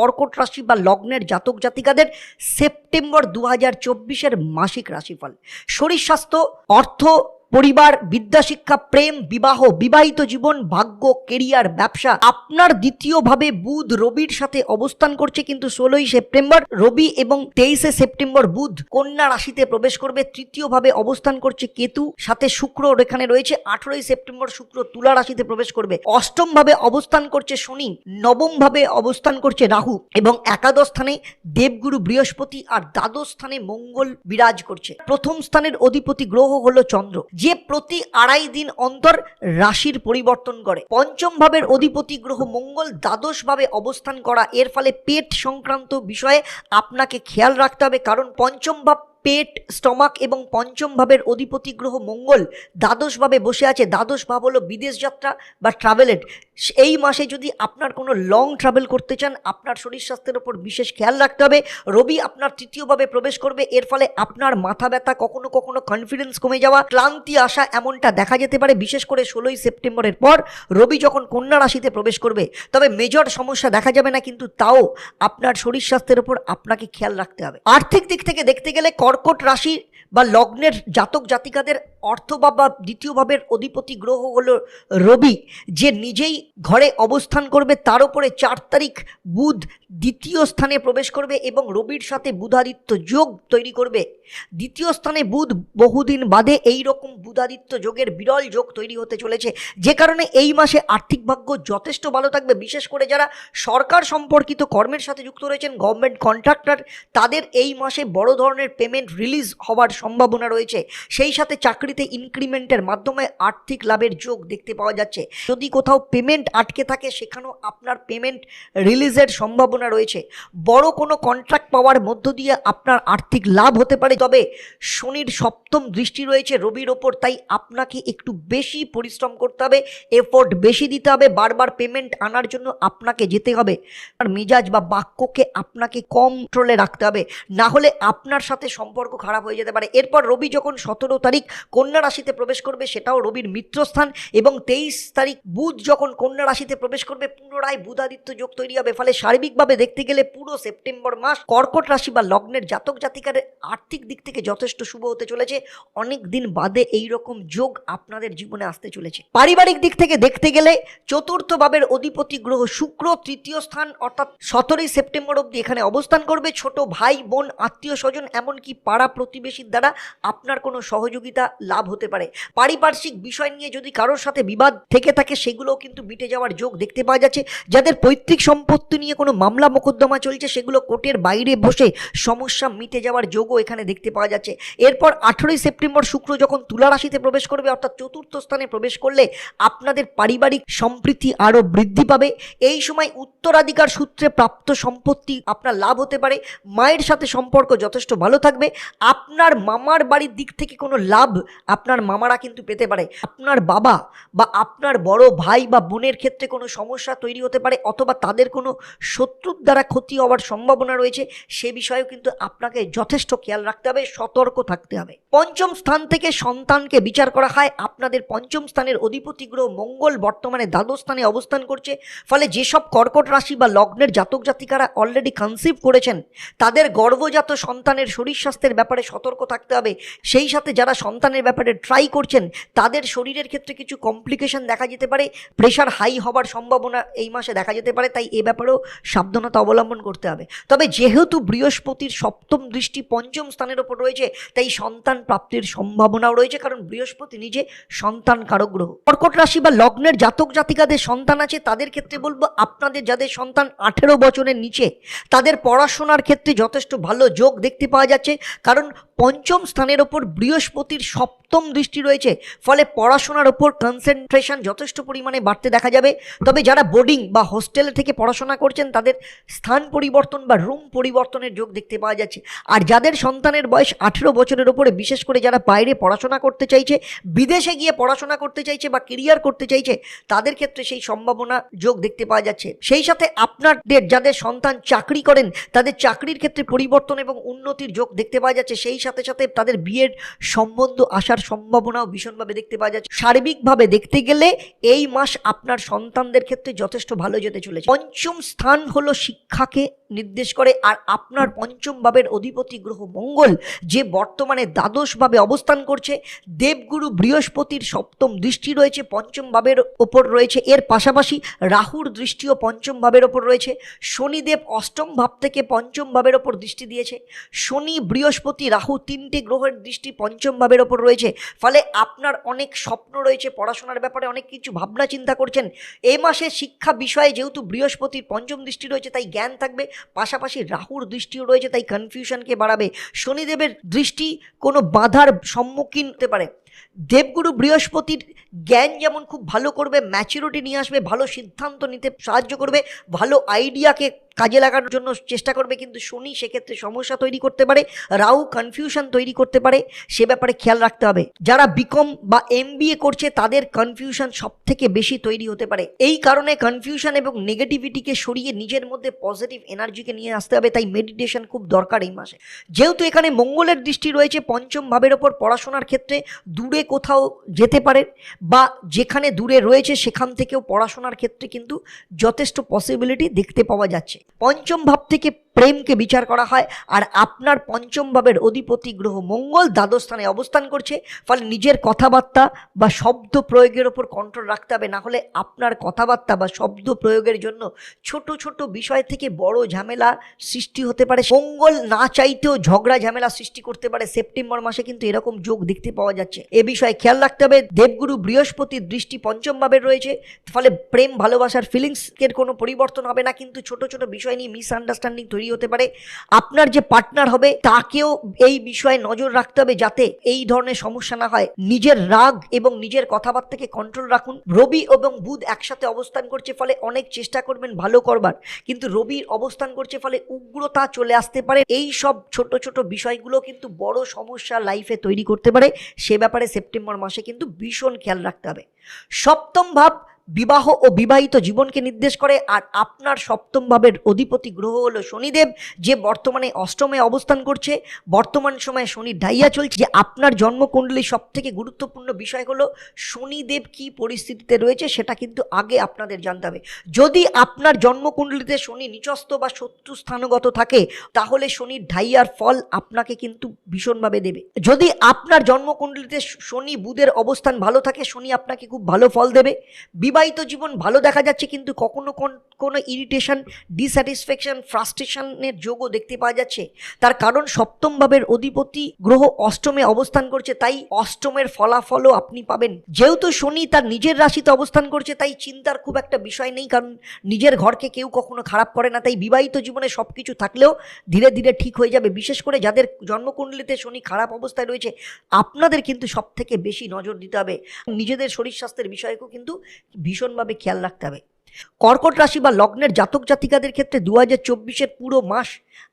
কর্কট রাশি বা লগ্নের জাতক জাতিকাদের সেপ্টেম্বর দু হাজার চব্বিশের মাসিক রাশিফল। শরীর স্বাস্থ্য, অর্থ পরিবার, বিদ্যাশিক্ষা, প্রেম, বিবাহ, বিবাহিত জীবন, ভাগ্য, কেরিয়ার, ব্যবসা, আপনার দ্বিতীয়ভাবে বুধ রবির সাথে অবস্থান করছে কিন্তু ষোলোই সেপ্টেম্বর, রবি এবং তেইশে সেপ্টেম্বর বুধ কন্যা রাশিতে প্রবেশ করবে, তৃতীয়ভাবে অবস্থান করছে কেতু, সাথে শুক্র এখানে রয়েছে, আঠেরোই সেপ্টেম্বর শুক্র তুলা রাশিতে প্রবেশ করবে অষ্টম ভাবে অবস্থান করছে শনি নবম ভাবে অবস্থান করছে রাহু এবং একাদশ স্থানে দেবগুরু বৃহস্পতি আর দ্বাদশ স্থানে মঙ্গল বিরাজ করছে। প্রথম স্থানের অধিপতি গ্রহ হলো চন্দ্র যে প্রতি আড়াই দিন অন্তর রাশির পরিবর্তন করে। পঞ্চম ভাবের অধিপতি গ্রহ মঙ্গল দ্বাদশভাবে অবস্থান করা, এর ফলে পেট সংক্রান্ত বিষয়ে আপনাকে খেয়াল রাখতে হবে, কারণ পঞ্চম ভাব পেট, স্টমাক এবং পঞ্চম ভাবের অধিপতি গ্রহ মঙ্গল। দ্বাদশ ভাবে বসে আছে। দ্বাদশ ভাব হলো বিদেশ যাত্রা বা ট্রাভেলেড এই মাসে যদি আপনার কোনো লং ট্রাভেল করতে চান, আপনার শরীর স্বাস্থ্যের ওপর বিশেষ খেয়াল রাখতে হবে। রবি আপনার তৃতীয়ভাবে প্রবেশ করবে। এর ফলে আপনার মাথা ব্যথা, কখনো কখনো কনফিডেন্স কমে যাওয়া, ক্লান্তি আসা এমনটা দেখা যেতে পারে। বিশেষ করে ষোলোই সেপ্টেম্বরের পর রবি যখন কন্যা রাশিতে প্রবেশ করবে, তবে মেজর সমস্যা দেখা যাবে না, কিন্তু তাও আপনার শরীর স্বাস্থ্যের ওপর আপনাকে খেয়াল রাখতে হবে। আর্থিক দিক থেকে দেখতে গেলে কর্কট রাশি বা লগ্নের জাতক জাতিকাদের অর্থ বা দ্বিতীয় ভাবের অধিপতি গ্রহ হলো রবি। যে নিজেই ঘরে অবস্থান করবে, তার উপরে চার তারিখ বুধ দ্বিতীয় স্থানে প্রবেশ করবে এবং রবির সাথে বুধাদিত্য যোগ তৈরি করবে। দ্বিতীয় স্থানে বুধ বহুদিন বাদে এই রকম বুধাদিত্য যোগের বিরল যোগ তৈরি হতে চলেছে। যে কারণে এই মাসে আর্থিক ভাগ্য যথেষ্ট ভালো থাকবে। বিশেষ করে যারা সরকার সম্পর্কিত কর্মের সাথে যুক্ত রয়েছেন গভর্নমেন্ট কন্ট্রাক্টর তাদের এই মাসে বড় ধরনের পেমেন্ট রিলিজ হওয়ার সম্ভাবনা রয়েছে। সেই সাথে চাকরিতে ইনক্রিমেন্টের মাধ্যমে আর্থিক লাভের যোগ দেখতে পাওয়া যাচ্ছে। যদি কোথাও পেমেন্ট আটকে থাকে, সেখানেও আপনার পেমেন্ট রিলিজের সম্ভাবনা রয়েছে। বড় কোনো কন্ট্রাক্ট পাওয়ার মধ্য দিয়ে আপনার আর্থিক লাভ হতে পারে। তবে শনির সপ্তম দৃষ্টি রয়েছে রবির ওপর, তাই আপনাকে একটু বেশি পরিশ্রম করতে হবে এফোর্ট বেশি দিতে হবে, বারবার পেমেন্ট আনার জন্য আপনাকে যেতে হবে। আর মেজাজ বা বাক্যকে আপনাকে কম কন্ট্রোলে রাখতে হবে। না হলে আপনার সাথে সম্পর্ক খারাপ হয়ে যেতে পারে। এরপর রবি যখন সতেরো তারিখ কন্যা রাশিতে প্রবেশ করবে, সেটাও রবির মিত্রস্থান এবং তেইশ তারিখ বুধ যখন কন্যা রাশিতে প্রবেশ করবে, পুনরায় বুধাদিত্য যোগ তৈরি হবে। ফলে সার্বিকভাবে দেখতে গেলে পুরো সেপ্টেম্বর মাস কর্কট রাশি বা লগ্নের জাতক জাতিকার আর্থিক দিক থেকে যথেষ্ট শুভ হতে চলেছে। অনেক দিন বাদে এই রকম যোগ আপনাদের জীবনে আসতে চলেছে। পারিবারিক দিক থেকে দেখতে গেলে চতুর্থ ভাবের অধিপতি গ্রহ শুক্র তৃতীয় স্থান অর্থাৎ সতেরোই সেপ্টেম্বর অবধি এখানে অবস্থান করবে। ছোট ভাই, বোন আত্মীয় স্বজন এমনকি পাড়া প্রতিবেশীর দ্বারা আপনার কোনো সহযোগিতা লাভ হতে পারে। পারিপার্শ্বিক বিষয় নিয়ে যদি কারোর সাথে বিবাদ থেকে থাকে, সেগুলোও কিন্তু মিটে যাওয়ার যোগ দেখতে পাওয়া যাচ্ছে। যাদের পৈতৃক সম্পত্তি নিয়ে কোনো মামলা মোকদ্দমা চলছে, সেগুলো কোর্টের বাইরে বসে সমস্যা মিটে যাওয়ার যোগও এখানে দেখতে পাওয়া যাচ্ছে। এরপর আঠেরোই সেপ্টেম্বর শুক্র যখন তুলা রাশিতে প্রবেশ করবে, অর্থাৎ চতুর্থ স্থানে প্রবেশ করলে আপনাদের পারিবারিক সম্প্রীতি আরও বৃদ্ধি পাবে। এই সময় উত্তরাধিকার সূত্রে প্রাপ্ত সম্পত্তি আপনার লাভ হতে পারে। মায়ের সাথে সম্পর্ক যথেষ্ট ভালো থাকবে। আপনার মামার বাড়ির দিক থেকে কোনো লাভ আপনার মামারা কিন্তু পেতে পারে। আপনার বাবা বা আপনার বড় ভাই বা বোনের ক্ষেত্রে কোনো সমস্যা তৈরি হতে পারে অথবা তাদের কোনো শত্রুর দ্বারা ক্ষতি হওয়ার সম্ভাবনা রয়েছে, সে বিষয়েও কিন্তু আপনাকে যথেষ্ট খেয়াল রাখতে হবে, সতর্ক থাকতে হবে। পঞ্চম স্থান থেকে সন্তানকে বিচার করা হয়। আপনাদের পঞ্চম স্থানের অধিপতি গ্রহ মঙ্গল বর্তমানে দ্বাদশ স্থানে অবস্থান করছে। ফলে যেসব কর্কট রাশি বা লগ্নের জাতক জাতিকারা অলরেডি কনসিভ করেছেন, তাদের গর্ভজাত সন্তানের শরীর স্বাস্থ্যের ব্যাপারে সতর্ক থাকতে হবে। সেই সাথে যারা সন্তানের ব্যাপারে ট্রাই করছেন, তাদের শরীরের ক্ষেত্রে কিছু কমপ্লিকেশন দেখা যেতে পারে। প্রেশার হাই হবার সম্ভাবনা এই মাসে দেখা যেতে পারে, তাই এ ব্যাপারেও সাবধানতা অবলম্বন করতে হবে। তবে যেহেতু বৃহস্পতির সপ্তম দৃষ্টি পঞ্চম স্থানের ওপর রয়েছে, তাই সন্তান প্রাপ্তির সম্ভাবনাও রয়েছে, কারণ বৃহস্পতি নিজে সন্তান কারক গ্রহ। কর্কট রাশি বা লগ্নের জাতক জাতিকাদের সন্তান আছে, তাদের ক্ষেত্রে বলব আপনাদের যাদের সন্তান আঠেরো বছরের নিচে, তাদের পড়াশোনার ক্ষেত্রে যথেষ্ট ভালো যোগ দেখতে পাওয়া যাচ্ছে, কারণ পঞ্চম স্থানের ওপর বৃহস্পতির সপ্তম দৃষ্টি রয়েছে। ফলে পড়াশোনার ওপর কনসেন্ট্রেশন যথেষ্ট পরিমাণে বাড়তে দেখা যাবে। তবে যারা বোর্ডিং বা হোস্টেলে থেকে পড়াশোনা করছেন, তাদের স্থান পরিবর্তন বা রুম পরিবর্তনের যোগ দেখতে পাওয়া যাচ্ছে। আর যাদের সন্তানের বয়স আঠেরো বছরের ওপরে বিশেষ করে যারা বাইরে পড়াশোনা করতে চাইছে, বিদেশে গিয়ে পড়াশোনা করতে চাইছে বা কেরিয়ার করতে চাইছে, তাদের ক্ষেত্রে সেই সম্ভাবনা যোগ দেখতে পাওয়া যাচ্ছে। সেই সাথে আপনাদের যাদের সন্তান চাকরি করেন, তাদের চাকরির ক্ষেত্রে পরিবর্তন এবং উন্নতির যোগ দেখতে পাওয়া যাচ্ছে। সেই সাথে সাথে তাদের বিয়ের সম্বন্ধ আসার থাকার সম্ভাবনাও ভীষণভাবে দেখতে পাওয়া যাচ্ছে। সার্বিকভাবে দেখতে গেলে এই মাস আপনার সন্তানদের ক্ষেত্রে যথেষ্ট ভালো যেতে চলেছে। পঞ্চম স্থান হলো শিক্ষাকে নির্দেশ করে, আর আপনার পঞ্চম ভাবের অধিপতি গ্রহ মঙ্গল, যে বর্তমানে দ্বাদশভাবে অবস্থান করছে। দেবগুরু বৃহস্পতির সপ্তম দৃষ্টি রয়েছে, পঞ্চম ভাবের ওপর রয়েছে। এর পাশাপাশি রাহুর দৃষ্টিও পঞ্চম ভাবের ওপর রয়েছে। শনিদেব অষ্টম ভাব থেকে পঞ্চম ভাবের ওপর দৃষ্টি দিয়েছে। শনি বৃহস্পতি রাহু তিনটে গ্রহের দৃষ্টি পঞ্চম ভাবের ওপর রয়েছে। ফলে আপনার অনেক স্বপ্ন রয়েছে, পড়াশোনার ব্যাপারে অনেক কিছু ভাবনা চিন্তা করছেন। এ মাসে শিক্ষা বিষয়ে যেহেতু বৃহস্পতির পঞ্চম দৃষ্টি রয়েছে, তাই জ্ঞান থাকবে। পাশাপাশি রাহুর দৃষ্টিও রয়েছে, তাই কনফিউশনকে বাড়াবে। শনিদেবের দৃষ্টি কোনো বাধার সম্মুখীন হতে পারে। দেবগুরু বৃহস্পতির জ্ঞান যেমন খুব ভালো করবে ম্যাচুরিটি নিয়ে আসবে, ভালো সিদ্ধান্ত নিতে সাহায্য করবে, ভালো আইডিয়াকে কাজে লাগানোর জন্য চেষ্টা করবে, কিন্তু শনি সেক্ষেত্রে সমস্যা তৈরি করতে পারে, রাহু কনফিউশন তৈরি করতে পারে, সে ব্যাপারে খেয়াল রাখতে হবে। যারা বিকম বা এম করছে, তাদের কনফিউশন সব থেকে বেশি তৈরি হতে পারে। এই কারণে কনফিউশন এবং নেগেটিভিটিকে সরিয়ে নিজের মধ্যে পজিটিভ এনার্জিকে নিয়ে আসতে হবে, তাই মেডিটেশন খুব দরকার এই মাসে। যেহেতু এখানে মঙ্গলের দৃষ্টি রয়েছে, পঞ্চম ভাবের ওপর পড়াশোনার ক্ষেত্রে দূরে কোথাও যেতে পারে, বা যেখানে দূরে রয়েছে, সেখান থেকেও পড়াশোনার ক্ষেত্রে কিন্তু যথেষ্ট পসিবিলিটি দেখতে পাওয়া যাচ্ছে। পঞ্চম ভাব থেকে প্রেমকে বিচার করা হয় আর আপনার পঞ্চম ভাবের অধিপতি গ্রহ মঙ্গল দ্বাদশ স্থানে অবস্থান করছে, ফলে নিজের কথাবার্তা বা শব্দ প্রয়োগের ওপর কন্ট্রোল রাখতে হবে, না হলে আপনার কথাবার্তা বা শব্দ প্রয়োগের জন্য ছোট ছোট বিষয় থেকে বড় ঝামেলা সৃষ্টি হতে পারে। মঙ্গল না চাইতেও ঝগড়া ঝামেলা সৃষ্টি করতে পারে। সেপ্টেম্বর মাসে কিন্তু এরকম যোগ দেখতে পাওয়া যাচ্ছে। এ বিষয়ে খেয়াল রাখতে হবে, দেবগুরু বৃহস্পতির দৃষ্টি পঞ্চম ভাবে রয়েছে, ফলে প্রেম, ভালোবাসার ফিলিংসের কোনো পরিবর্তন হবে না, কিন্তু ছোট ছোট বিষয় নিয়ে মিসআন্ডারস্ট্যান্ডিং তৈরি হতে পারে। আপনার যে পার্টনার হবে, তাকেও এই বিষয়ে নজর রাখতে হবে যাতে এই ধরনের সমস্যা না হয়। নিজের রাগ এবং নিজের কথাবার্তাকে কন্ট্রোল রাখুন। রবি এবং বুধ একসাথে অবস্থান করছে ফলে অনেক চেষ্টা করবেন ভালো করবার। কিন্তু রবির অবস্থান করছে ফলে উগ্রতা চলে আসতে পারে। এই সব ছোট ছোট বিষয়গুলো কিন্তু বড় সমস্যা লাইফে তৈরি করতে পারে। সে ব্যাপারে সেপ্টেম্বর মাসে কিন্তু ভীষণ খেয়াল রাখতে হবে। সপ্তম ভাব বিবাহ ও বিবাহিত জীবনকে নির্দেশ করে, আর আপনার সপ্তম ভাবের অধিপতি গ্রহ হলো শনিদেব, যে বর্তমানে অষ্টমে অবস্থান করছে। বর্তমান সময়ে শনি ঢাইয়া চলছে। যে আপনার জন্মকুণ্ডলীর সব থেকে গুরুত্বপূর্ণ বিষয় হলো, শনিদেব কি পরিস্থিতিতে রয়েছে সেটা কিন্তু আগে আপনাদের জানতে হবে। যদি আপনার জন্মকুণ্ডলীতে শনি নিচস্থ বা শত্রু স্থানগত থাকে, তাহলে শনির ঢাইয়ার ফল আপনাকে কিন্তু ভীষণভাবে দেবে। যদি আপনার জন্মকুণ্ডলীতে শনি বুধের অবস্থান ভালো থাকে, শনি আপনাকে খুব ভালো ফল দেবে। বিবাহিত জীবন ভালো দেখা যাচ্ছে, কিন্তু কখনো কোন- ইরিটেশন ডিস্যাটিসফ্যাকশন ফ্রাস্ট্রেশনের যোগও দেখতে পাওয়া যাচ্ছে। তার কারণ সপ্তম ভাবের অধিপতি গ্রহ অষ্টমে অবস্থান করছে, তাই অষ্টমের ফলাফলও আপনি পাবেন। যেহেতু শনি তার নিজের রাশিতে অবস্থান করছে, তাই চিন্তার খুব একটা বিষয় নেই, কারণ নিজের ঘরকে কেউ কখনো খারাপ করে না, তাই বিবাহিত জীবনে সব কিছু থাকলেও ধীরে ধীরে ঠিক হয়ে যাবে। বিশেষ করে যাদের জন্মকুণ্ডলিতে শনি খারাপ অবস্থায় রয়েছে, আপনাদের কিন্তু সব থেকে বেশি নজর দিতে হবে। নিজেদের শরীর স্বাস্থ্যের বিষয়কেও কিন্তু ভীষণভাবে খেয়াল রাখতে হবে। কর্কট রাশি বা লগ্নের জাতক জাতিকাদের ক্ষেত্রে দু হাজার পুরো মাস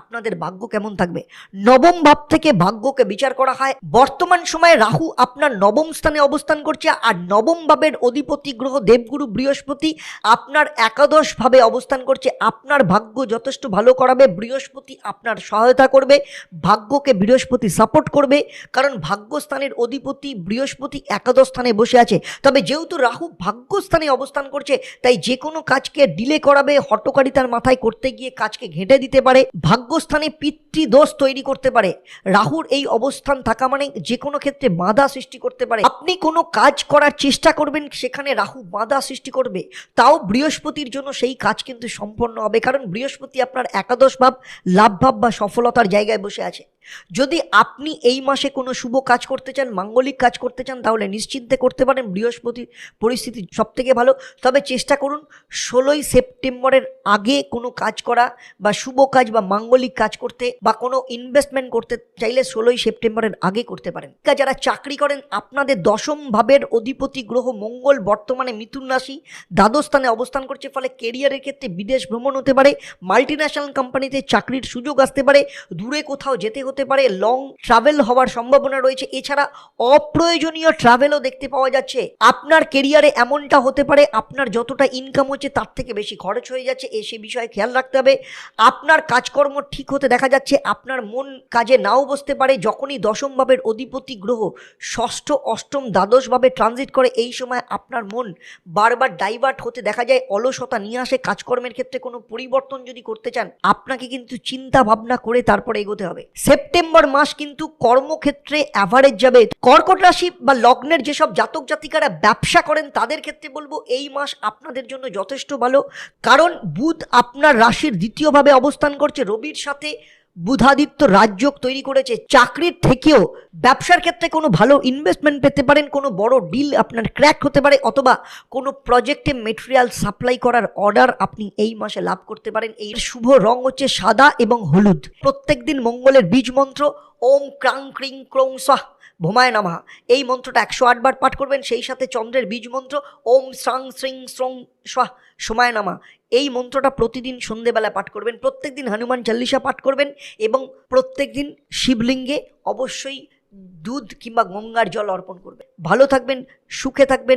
আপনাদের ভাগ্য কেমন থাকবে? নবম ভাব থেকে ভাগ্যকে বিচার করা হয়। বর্তমান সময়ে রাহু আপনার নবম স্থানে অবস্থান করছে আর নবম ভাবের অধিপতি গ্রহ দেবগুরু বৃহস্পতি আপনার একাদশ ভাবে অবস্থান করছে। আপনার ভাগ্য যথেষ্ট ভালো করাবে, বৃহস্পতি আপনার সহায়তা করবে, ভাগ্যকে বৃহস্পতি সাপোর্ট করবে, কারণ ভাগ্যস্থানের অধিপতি বৃহস্পতি একাদশ স্থানে বসে আছে। তবে যেহেতু রাহু ভাগ্যস্থানে অবস্থান করছে, তাই যে কোনো কাজকে ডিলে করাবে হটকারিতার মাথায় করতে গিয়ে কাজকে ঘেঁটে দিতে পারে, ভাগ্যস্থানে পিতৃদোষ তৈরি করতে পারে। রাহুর এই অবস্থান থাকা মানে যে কোনো ক্ষেত্রে বাধা সৃষ্টি করতে পারে। আপনি কোনো কাজ করার চেষ্টা করবেন, সেখানে রাহু বাধা সৃষ্টি করবে। তাও বৃহস্পতির জন্য সেই কাজ কিন্তু সম্পন্ন হবে, কারণ বৃহস্পতি আপনার একাদশ ভাব, লাভ ভাব বা সফলতার জায়গায় বসে আছে। যদি আপনি এই মাসে কোনো শুভ কাজ করতে চান, মাঙ্গলিক কাজ করতে চান, তাহলে নিশ্চিন্তে করতে পারেন। বৃহস্পতির পরিস্থিতি সব থেকে ভালো। তবে চেষ্টা করুন ষোলোই সেপ্টেম্বরের আগে কোনো কাজ করা বা শুভ কাজ বা মাঙ্গলিক কাজ করতে বা কোনো ইনভেস্টমেন্ট করতে চাইলে ষোলোই সেপ্টেম্বরের আগে করতে পারেন। যারা চাকরি করেন, আপনাদের দশম ভাবের অধিপতি গ্রহ মঙ্গল বর্তমানে মিথুন রাশি, দ্বাদশ স্থানে অবস্থান করছে, ফলে কেরিয়ারের ক্ষেত্রে বিদেশ ভ্রমণ হতে পারে মাল্টি ন্যাশনাল কোম্পানিতে চাকরির সুযোগ আসতে পারে, দূরে কোথাও যেতে হতে পারে লং ট্রাভেল হওয়ার সম্ভাবনা রয়েছে। এছাড়া অপ্রয়োজনীয় ট্রাভেলও দেখতে পাওয়া যাচ্ছে। আপনার কেরিয়ারে এমনটা হতে পারে, আপনার যতটা ইনকাম হচ্ছে তার থেকে বেশি খরচ হয়ে যাচ্ছে, এ সে বিষয়ে খেয়াল রাখতে হবে। আপনার কাজকর্ম ঠিক হতে দেখা যাচ্ছে, আপনার মন কাজে নাও বসতে পারে। যখনই দশম ভাবের অধিপতি গ্রহ ষষ্ঠ, অষ্টম, দ্বাদশ ভাবে ট্রানজিট করে, এই সময় আপনার মন বারবার ডাইভার্ট হতে দেখা যায়, অলসতা নিয়ে আসে। কাজকর্মের ক্ষেত্রে কোনো পরিবর্তন যদি করতে চান, আপনাকে কিন্তু চিন্তা ভাবনা করে তারপরে এগোতে হবে। সেপ্টেম্বর মাস কিন্তু কর্মক্ষেত্রে অ্যাভারেজ যাবে। কর্কট রাশি বা লগ্নের যেসব জাতক জাতিকারা ব্যবসা করেন, তাদের ক্ষেত্রে বলব এই মাস আপনাদের জন্য যথেষ্ট ভালো। কারণ বুধ আপনার রাশির দ্বিতীয়ভাবে অবস্থান করছে। রবির সাথে বুধাদিত্য রাজযোগ তৈরি করেছে। চাকরির থেকেও ব্যবসার ক্ষেত্রে কোনো ভালো ইনভেস্টমেন্ট পেতে পারেন, কোনো বড় ডিল আপনার ক্র্যাক হতে পারে, অথবা কোনো প্রজেক্টে মেটেরিয়াল সাপ্লাই করার অর্ডার আপনি এই মাসে লাভ করতে পারেন। এই শুভ রং হচ্ছে সাদা এবং হলুদ। প্রত্যেক দিন মঙ্গলের বীজ মন্ত্র, ওম ক্রাং ক্রিং ক্রং সাহ ভোমায় নামা। এই মন্ত্রটা একশো আটবার পাঠ করবেন, সেই সাথে চন্দ্রের বীজ মন্ত্র, ওম শ্রাং শ্রিং শ্রং স্বাহ সোমায় নামা। এই মন্ত্রটা প্রতিদিন সন্ধেবেলা পাঠ করবেন প্রত্যেক দিন হনুমান চাল্লিশা পাঠ করবেন এবং প্রত্যেক দিন শিবলিঙ্গে অবশ্যই দুধ কিংবা গঙ্গার জল অর্পণ করবেন। ভালো থাকবেন, সুখে থাকবেন।